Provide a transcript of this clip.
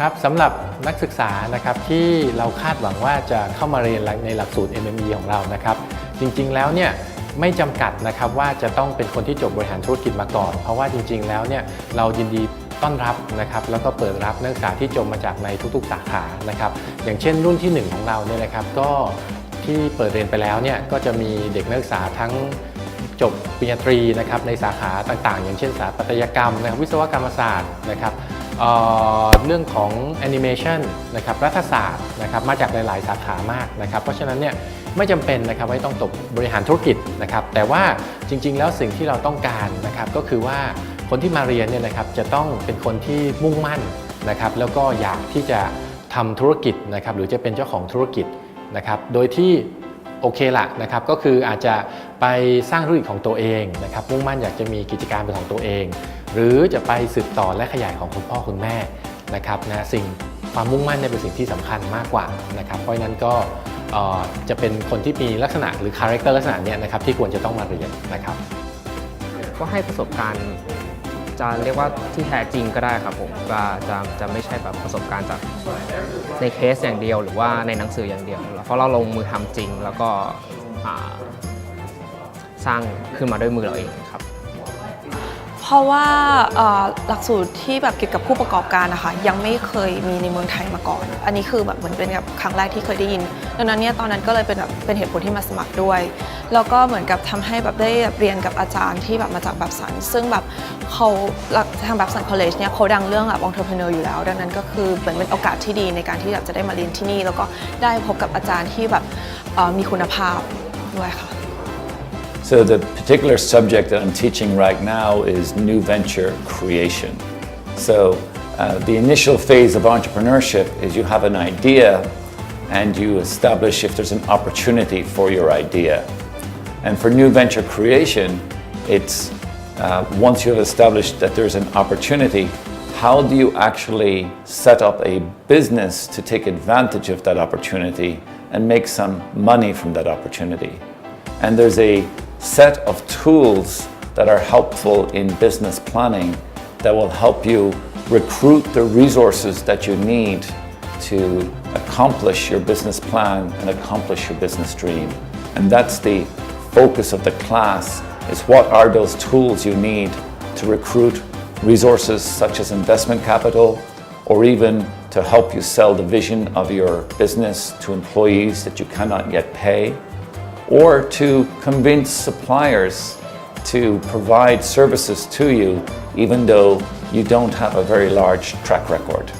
ครับสำหรับนักศึกษานะครับที่เราคาดหวังว่าจะเข้ามาเรียนในหลักสูตร MME ของเรานะครับ จริงๆแล้วเนี่ยไม่จำกัดนะครับว่าจะต้องเป็นคนที่จบบริหารธุรกิจมาก่อน เพราะว่าจริง ๆ แล้วเนี่ยเรายินดีต้อนรับนะครับแล้วก็เปิดรับนักศึกษาที่จบมาจากในทุกๆ สาขานะครับอย่างเช่นรุ่นที่หนึ่งของเราเนี่ยนะครับก็ที่เปิดเรียนไปแล้วเนี่ยก็จะมีเด็กนักศึกษาทั้งจบปริญญาตรีนะครับในสาขาต่างๆ อย่างเช่นสถาปัตยกรรมนะครับวิศวกรรมศาสตร์นะครับ เเรื่องของแอนิเมชันนะครับรัฐศาสตร์นะครับมาจากหลาย ๆ สาขามากนะครับเพราะฉะนั้นเนี่ยไม่จำเป็นนะครับว่าต้องตกบริหารธุรกิจนะครับแต่ว่าจริง ๆ แล้วสิ่งที่เราต้องการนะครับก็คือว่าคนที่มาเรียนเนี่ยนะครับจะต้องเป็นคนที่มุ่งมั่นนะครับแล้วก็อยากที่จะทำธุรกิจนะครับหรือจะเป็นเจ้าของธุรกิจนะครับโดยที่โอเคละนะครับก็คืออาจจะไปสร้างธุรกิจของตัวเองนะครับมุ่งมั่นอยากจะมีกิจการเป็นของตัวเอง หรือจะไปสืบต่อและขยายของคุณพ่อคุณแม่นะครับนะสิ่งความมุ่งมั่นเนี่ยเป็นสิ่งที่สำคัญมากกว่านะครับเพราะนั้นก็จะเป็นคนที่มีลักษณะหรือคาแรคเตอร์ลักษณะเนี้ยนะครับที่ควรจะต้องมาเรียนนะครับ ก็ให้ประสบการณ์จะเรียกว่าที่แท้จริงก็ได้ครับผมจะจะจะไม่ใช่แบบประสบการณ์จากในเคสอย่างเดียว หรือว่าในหนังสืออย่างเดียว เพราะเราลงมือทำจริงแล้วก็สร้างขึ้นมาด้วยมือเราเองครับ ราะว่าหลักสูตรที่แบบเกี่ยวกับผู้ประกอบการนะคะยังไม่เคยมีในเมืองไทยมาก่อน อันนี้คือแบบเหมือนเป็นแบบครั้งแรกที่เคยได้ยิน ดังนั้นเนี่ยตอนนั้นก็เลยเป็นแบบเป็นเหตุผลที่มาสมัครด้วย แล้วก็เหมือนกับทำให้แบบได้เรียนกับอาจารย์ที่แบบมาจากแบบสัน ซึ่งแบบเขาทางแบบสันคอลเลจเนี่ยเขาดังเรื่องแบบองค์ r e ร e อยู่แล้ว ดังนั้นก็คือเหมือนเป็นโอกาสที่ดีในการที่แบบจะได้มาเรียนที่นี่ แล้วก็ได้พบกับอาจารย์ที่แบบมีคุณภาพด้วยค่ะ So the particular subject that I'm teaching right now is new venture creation. So uh, the initial phase of entrepreneurship is you have an idea and you establish if there's an opportunity for your idea. And for new venture creation, it's uh, once you have established that there's an opportunity, how do you actually set up a business to take advantage of that opportunity and make some money from that opportunity? And there's a set of tools that are helpful in business planning that will help you recruit the resources that you need to accomplish your business plan and accomplish your business dream. And that's the focus of the class is what are those tools you need to recruit resources such as investment capital or even to help you sell the vision of your business to employees that you cannot yet pay or to convince suppliers to provide services to you even though you don't have a very large track record.